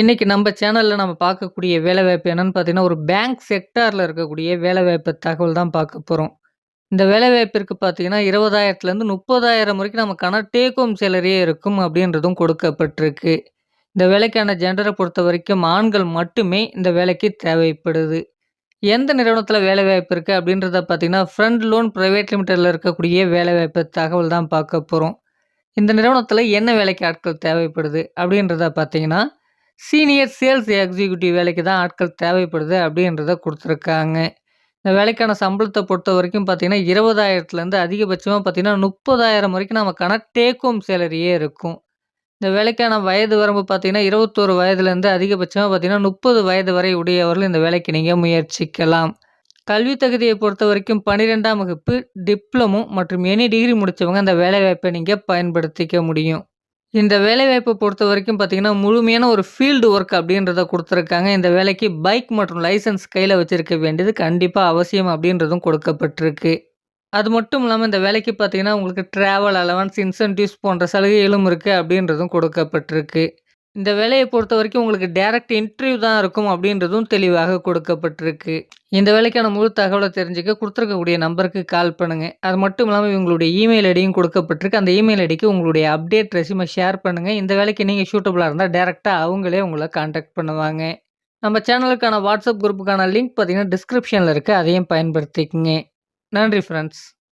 இன்றைக்கி நம்ம சேனலில் நம்ம பார்க்கக்கூடிய வேலைவாய்ப்பு என்னென்னு பார்த்தீங்கன்னா, ஒரு பேங்க் செக்டாரில் இருக்கக்கூடிய வேலைவாய்ப்பு தகவல் தான் பார்க்க போகிறோம் இந்த வேலைவாய்ப்பிற்கு பார்த்தீங்கன்னா, 20,000லேருந்து 30,000 வரைக்கும் நமக்கான டேக் ஹோம் சேலரியே இருக்கும் அப்படின்றதும் கொடுக்கப்பட்டிருக்கு. இந்த வேலைக்கான ஜென்டரை பொறுத்த வரைக்கும் ஆண்கள் மட்டுமே இந்த வேலைக்கு தேவைப்படுது. எந்த நிறுவனத்தில் வேலைவாய்ப்பு இருக்குது அப்படின்றத பார்த்தீங்கன்னா, ஃப்ரண்ட் லோன் ப்ரைவேட் லிமிட்டடில் இருக்கக்கூடிய வேலைவாய்ப்பு தகவல் தான் பார்க்க போகிறோம் இந்த நிறுவனத்தில் என்ன வேலைக்கு ஆட்கள் தேவைப்படுது அப்படின்றத பார்த்தீங்கன்னா, சீனியர் சேல்ஸ் எக்ஸிக்யூட்டிவ் வேலைக்கு தான் ஆட்கள் தேவைப்படுது அப்படின்றத கொடுத்துருக்காங்க இந்த வேலைக்கான சம்பளத்தை பொறுத்த வரைக்கும் பார்த்தீங்கன்னா, இருபதாயிரத்துலேருந்து அதிகபட்சமாக பார்த்தீங்கன்னா, 30,000 வரைக்கும் நமக்கான டேக் ஹோம் சேலரியே இருக்கும். இந்த வேலைக்கான வயது வரம்பு பார்த்தீங்கன்னா, 21 வயதிலேருந்து அதிகபட்சமா பார்த்தீங்கன்னா, 30 வயது வரை உடையவர்கள் இந்த வேலைக்கு நீங்கள் முயற்சிக்கலாம். கல்வி தகுதியை பொறுத்த வரைக்கும் பன்னிரெண்டாம் வகுப்பு, டிப்ளமோ மற்றும் எனி டிகிரி முடித்தவங்க அந்த வேலைவாய்ப்பை நீங்கள் பயன்படுத்திக்க முடியும். இந்த வேலைவாய்ப்பை பொறுத்த வரைக்கும் பார்த்தீங்கன்னா, முழுமையான ஒரு ஃபீல்டு ஒர்க் அப்படின்றத கொடுத்துருக்காங்க இந்த வேலைக்கு பைக் மற்றும் லைசன்ஸ் கையில் வச்சுருக்க வேண்டியது கண்டிப்பாக அவசியம் அப்படின்றதும் கொடுக்கப்பட்டிருக்கு. அது மட்டும் இல்லாமல் இந்த வேலைக்கு பார்த்தீங்கன்னா, உங்களுக்கு ட்ராவல் அலவன்ஸ், இன்சென்டிவ்ஸ் போன்ற சலுகைகளும் இருக்குது அப்படின்றதும் கொடுக்கப்பட்டிருக்கு. இந்த வேலையை பொறுத்த வரைக்கும் உங்களுக்கு டைரக்ட் இன்டர்வியூ தான் இருக்கும் அப்படின்றதும் தெளிவாக கொடுக்கப்பட்டிருக்கு. இந்த வேலைக்கான முழு தகவலை தெரிஞ்சுக்க கொடுத்துருக்கக்கூடிய நம்பருக்கு கால் பண்ணுங்கள் அது மட்டும் இல்லாமல் இவங்களுடைய இமெயில் ஐடியும் கொடுக்கப்பட்டிருக்கு. அந்த இமெயில் ஐடிக்கு உங்களுடைய அப்டேட் ரெஸ்யூம ஷேர் பண்ணுங்கள் இந்த வேலைக்கு நீங்கள் சூட்டபுளாக இருந்தால் டேரெக்டாக அவங்களே உங்களை காண்டாக்ட் பண்ணுவாங்க. நம்ம சேனலுக்கான வாட்ஸ்அப் குரூப்புக்கான லிங்க் பார்த்தீங்கன்னா, டிஸ்கிரிப்ஷனில் இருக்குது அதையும் பயன்படுத்திக்கங்க. நன்றி ஃப்ரெண்ட்ஸ்